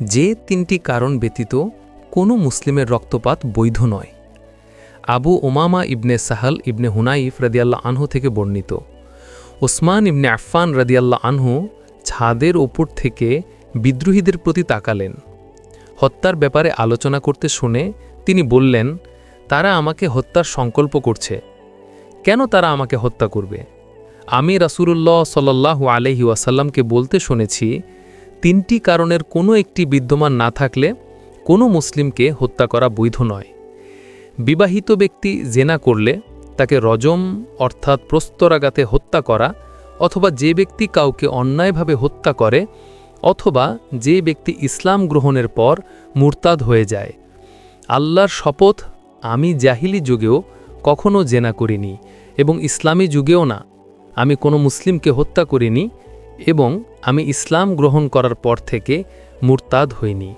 যে তিনটি কারণ ব্যতীত কোনো মুসলিমের রক্তপাত বৈধ নয়। আবু ওমামা ইবনে সাহাল ইবনে হুনাইফ রাদিয়াল্লাহ আনহু থেকে বর্ণিত। ওসমান ইবনে আফফান রাদিয়াল্লাহ আনহু ছাদের ওপর থেকে বিদ্রোহীদের প্রতি তাকালেন। হত্যার ব্যাপারে আলোচনা করতে শুনে তিনি বললেন, তারা আমাকে হত্যার সংকল্প করছে। কেন তারা আমাকে হত্যা করবে? আমি রাসূলুল্লাহ সাল্লাল্লাহু আলহি ওয়াসাল্লামকে বলতে শুনেছি তিনটি কারণের কোনো একটি বিদ্যমান না থাকলে কোনো মুসলিমকে হত্যা করা বৈধ নয়। বিবাহিত ব্যক্তি জেনা করলে তাকে রজম অর্থাৎ প্রস্তরাঘাতে হত্যা করা অথবা যে ব্যক্তি কাউকে অন্যায়ভাবে হত্যা করে অথবা যে ব্যক্তি ইসলাম গ্রহণের পর মুরতাদ হয়ে যায়। আল্লাহর শপথ আমি জাহিলি যুগেও কখনো জেনা করিনি এবং ইসলামী যুগেও না। আমি কোনো মুসলিমকে হত্যা করিনি এবং আমি ইসলাম গ্রহণ করার পর থেকে মুরতাদ হইনি।